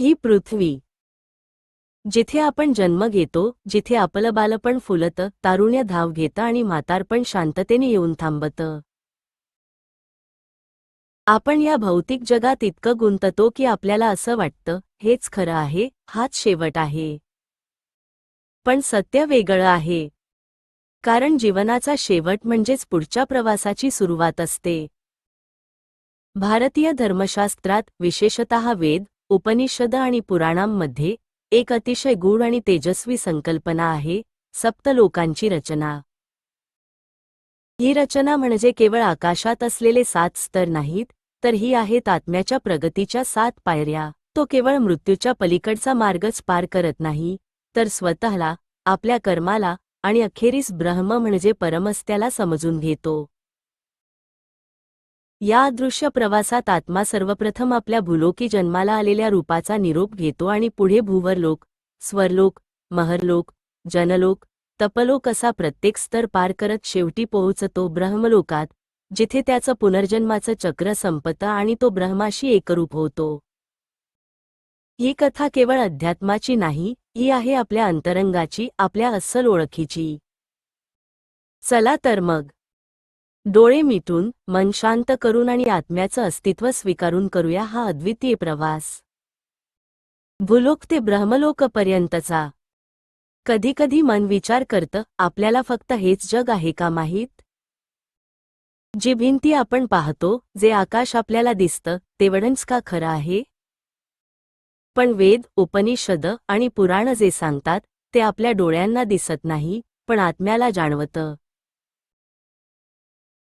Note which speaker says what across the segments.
Speaker 1: ही पृथ्वी. जिथे आपण जन्म घेतो जिथे आपलं बालपण फुलतं तारुण्य धाव घेतं आणि म्हातारपण शांततेने येऊन थांबतं. आपण या भौतिक जगात इतकं गुंततो की आपल्याला असं वाटतं हेच खरं आहे हाच शेवट आहे. पण सत्य वेगळं आहे. कारण जीवनाचा शेवट म्हणजेच पुढच्या प्रवासाची सुरुवात असते. भारतीय धर्मशास्त्रात विशेषतः वेद उपनिषद आणि पुराणांमध्ये एक अतिशय गूढ आणि तेजस्वी संकल्पना आहे सप्तलोकांची रचना. ही रचना म्हणजे केवळ आकाशात असलेले सात स्तर नाहीत तर ही आहेत आत्म्याच्या प्रगतीच्या सात पायऱ्या. तो केवळ मृत्यूच्या पलीकडचा मार्गच पार करत नाही तर स्वतःला आपल्या कर्माला आणि अखेरीस ब्रह्म म्हणजे परमस्त्याला समजून घेतो. या अदृश्य प्रवासात आत्मा सर्वप्रथम आपल्या भूलोकी जन्माला आलेल्या रूपाचा निरोप घेतो आणि पुढे भूवरलोक स्वरलोक महरलोक जनलोक तपलोक असा प्रत्येक स्तर पार करत शेवटी पोहोचतो ब्रह्मलोकात जिथे त्याचं पुनर्जन्माचं चक्र संपतं आणि तो ब्रह्माशी एकरूप होतो. ही कथा केवळ अध्यात्माची नाही ही आहे आपल्या अंतरंगाची आपल्या अस्सल ओळखीची. चला तर मग. डोळे मिटून मन शांत करून आणि आत्म्याचं अस्तित्व स्वीकारून करूया हा अद्वितीय प्रवास. भूलोक ते ब्रह्मलोकपर्यंतचा. कधीकधी मन विचार करतं आपल्याला फक्त हेच जग आहे का माहीत? जी भिंती आपण पाहतो जे आकाश आपल्याला दिसतं तेवढंच का खरं आहे? पण वेद उपनिषद आणि पुराण जे सांगतात ते आपल्या डोळ्यांना दिसत नाही पण आत्म्याला जाणवतं.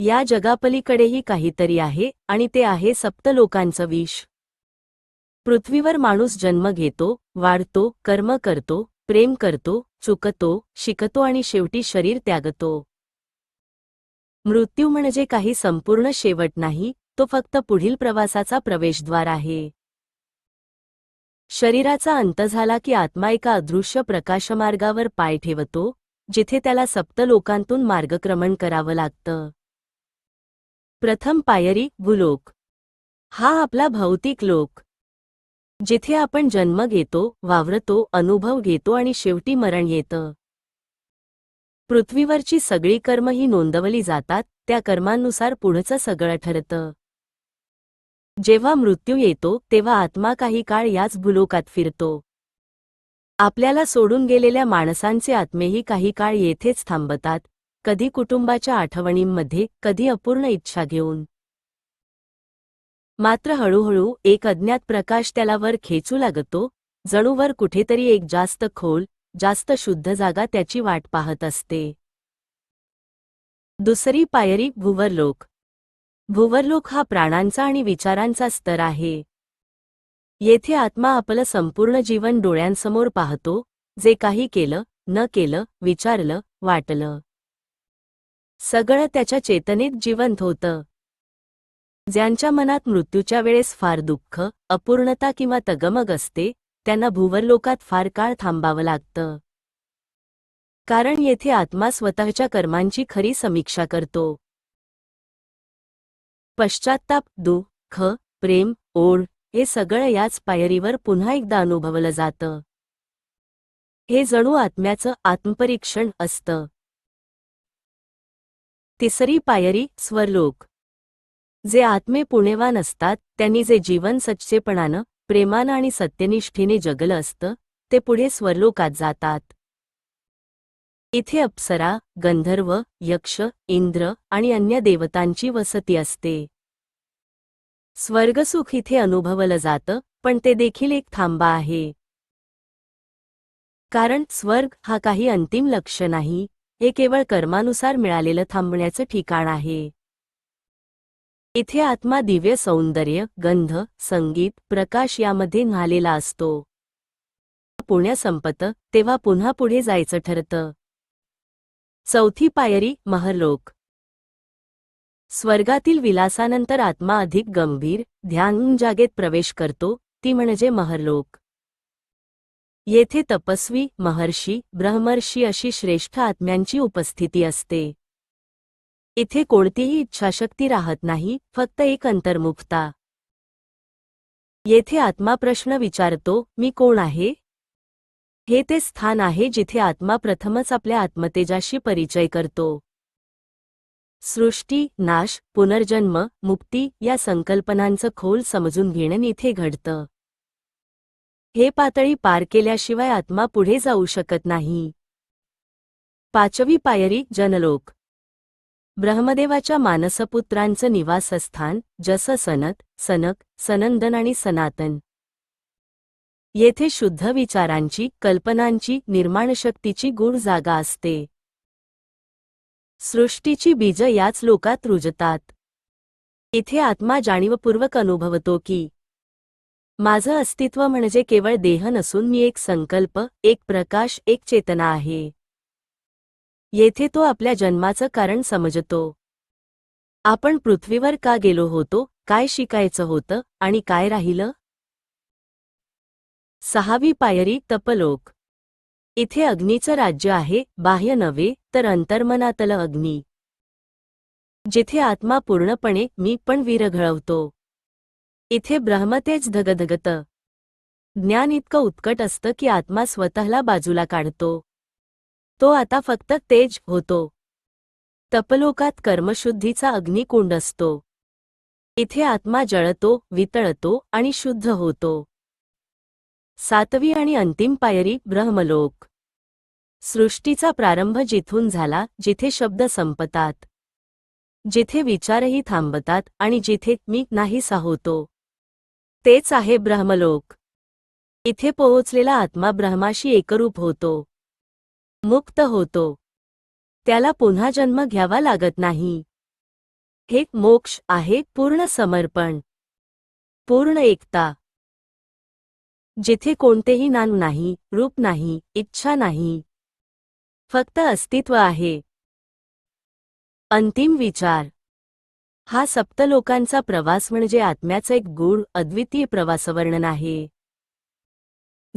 Speaker 1: या जगापलीकडेही काहीतरी आहे आणि ते आहे सप्त लोकांचं विष. पृथ्वीवर माणूस जन्म घेतो वाढतो कर्म करतो प्रेम करतो चुकतो शिकतो आणि शेवटी शरीर त्यागतो. मृत्यू म्हणजे काही संपूर्ण शेवट नाही तो फक्त पुढील प्रवासाचा प्रवेशद्वार आहे. शरीराचा अंत झाला की आत्मा एका अदृश्य प्रकाशमार्गावर पाय ठेवतो जिथे त्याला सप्त लोकांतून मार्गक्रमण करावं लागतं. प्रथम पायरी भूलोक हा आपला भौतिक लोक. जिथे आपण जन्म घेतो वावरतो अनुभव घेतो आणि शेवटी मरण येतं पृथ्वीवरची सगळी कर्म ही नोंदवली जातात त्या कर्मांनुसार पुढचं सगळं ठरतं. जेव्हा मृत्यू येतो तेव्हा आत्मा काही काळ याच भूलोकात फिरतो. आपल्याला सोडून गेलेल्या माणसांचे आत्मेही काही काळ येथेच थांबतात कधी कुटुंबाच्या आठवणींमध्ये कधी अपूर्ण इच्छा घेऊन. मात्र हळूहळू एक अज्ञात प्रकाश त्याला वर खेचू लागतो जणूवर कुठेतरी एक जास्त खोल जास्त शुद्ध जागा त्याची वाट पाहत असते. दुसरी पायरी भुवरलोक. भुवरलोक हा प्राणांचा आणि विचारांचा स्तर आहे. येथे आत्मा आपलं संपूर्ण जीवन डोळ्यांसमोर पाहतो जे काही केलं न केलं विचारलं वाटलं. सगळं त्याच्या चेतनेत जिवंत होतं. ज्यांच्या मनात मृत्यूच्या वेळेस फार दुःख अपूर्णता किंवा तगमग असते त्यांना भुवरलोकात फार काळ थांबावं लागतं. कारण येथे आत्मा स्वतःच्या कर्मांची खरी समीक्षा करतो. पश्चात्ताप दुःख प्रेम ओढ हे सगळं याच पायरीवर पुन्हा एकदा अनुभवलं जातं. हे जणू आत्म्याचं आत्मपरीक्षण असतं. तिसरी पायरी स्वरलोक. जे आत्मे पुणेवान असतात त्यांनी जे जीवन सच्चेपणानं प्रेमानं आणि सत्यनिष्ठीने जगलं असतं ते पुढे स्वरलोकात जातात. इथे अप्सरा गंधर्व यक्ष इंद्र आणि अन्य देवतांची वसती असते. स्वर्गसुख इथे अनुभवलं जातं पण ते देखील एक थांबा आहे. कारण स्वर्ग हा काही अंतिम लक्ष नाही हे केवळ कर्मानुसार मिळालेलं थांबण्याचं ठिकाण आहे. इथे आत्मा दिव्य सौंदर्य गंध संगीत प्रकाश यामध्ये न्हालेला असतो. पुण्य संपत तेव्हा पुन्हा पुढे जायचं ठरतं. चौथी पायरी महरलोक. स्वर्गातील विलासानंतर आत्मा अधिक गंभीर ध्यान जागेत प्रवेश करतो ती म्हणजे महरलोक. येथे तपस्वी महर्षी ब्रह्मर्षी अशी श्रेष्ठ आत्म्यांची उपस्थिती असते. इथे कोणतीही इच्छाशक्ती राहत नाही फक्त एक अंतर्मुखता. येथे आत्मा प्रश्न विचारतो मी कोण आहे? हे ते स्थान आहे जिथे आत्मा प्रथमच आपल्या आत्मतेजाशी परिचय करतो. सृष्टी नाश पुनर्जन्म मुक्ती या संकल्पनांचं खोल समजून घेणं इथे घडतं. हे पातळी पार केल्याशिवाय आत्मा पुढे जाऊ शकत नाही. पाचवी पायरी जनलोक. ब्रह्मदेवाच्या मानसपुत्रांचं निवासस्थान जसं सनत सनक सनंदन आणि सनातन. येथे शुद्ध विचारांची कल्पनांची निर्माणशक्तीची गूढ जागा असते. सृष्टीची बीज याच लोकात रुजतात. इथे आत्मा जाणीवपूर्वक अनुभवतो की माझं अस्तित्व म्हणजे केवळ देह नसून मी एक संकल्प एक प्रकाश एक चेतना आहे. येथे तो आपल्या जन्माचं कारण समजतो. आपण पृथ्वीवर का गेलो होतो काय शिकायचं होतं आणि काय राहिलं? सहावी पायरी तपलोक. इथे अग्नीचं राज्य आहे बाह्य नव्हे तर अंतर्मनातलं अग्नी. जिथे आत्मा पूर्णपणे मी पण विरघळवतो इथे ब्रह्मतेज धगधगत. ज्ञान इतकं उत्कट असतं की आत्मा स्वतःला बाजूला काढतो. तो आता फक्त तेज होतो. तपलोकात कर्मशुद्धीचा अग्निकुंड असतो. इथे आत्मा जळतो वितळतो आणि शुद्ध होतो. सातवी आणि अंतिम पायरी ब्रह्मलोक. सृष्टीचा प्रारंभ जिथून झाला जिथे शब्द संपतात. जिथे विचारही थांबतात आणि जिथे मी नाहीसा होतो. तेच आहे ब्रह्मलोक. इथे पोहोचलेला आत्मा ब्रह्माशी एकरूप होतो. मुक्त होतो. त्याला पुन्हा जन्म घ्यावा लागत नाही. हे मोक्ष आहे पूर्ण समर्पण. पूर्ण एकता. जिथे कोणतेही नाम नाही रूप नाही इच्छा नाही. फक्त अस्तित्व आहे. अंतिम विचार. हा सप्तलोकांचा प्रवास म्हणजे आत्म्याचं एक गूढ अद्वितीय प्रवासवर्णन आहे.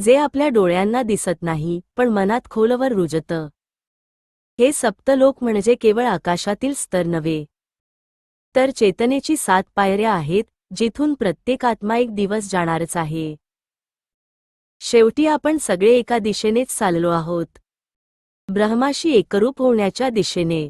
Speaker 1: जे आपल्या डोळ्यांना दिसत नाही पण मनात खोलवर रुजतं. हे सप्तलोक म्हणजे केवळ आकाशातील स्तर नव्हे. तर चेतनेची सात पायऱ्या आहेत जिथून प्रत्येक आत्मा एक दिवस जाणारच आहे. शेवटी आपण सगळे एका दिशेनेच चाललो आहोत. ब्रह्माशी एकरूप होण्याच्या दिशेने.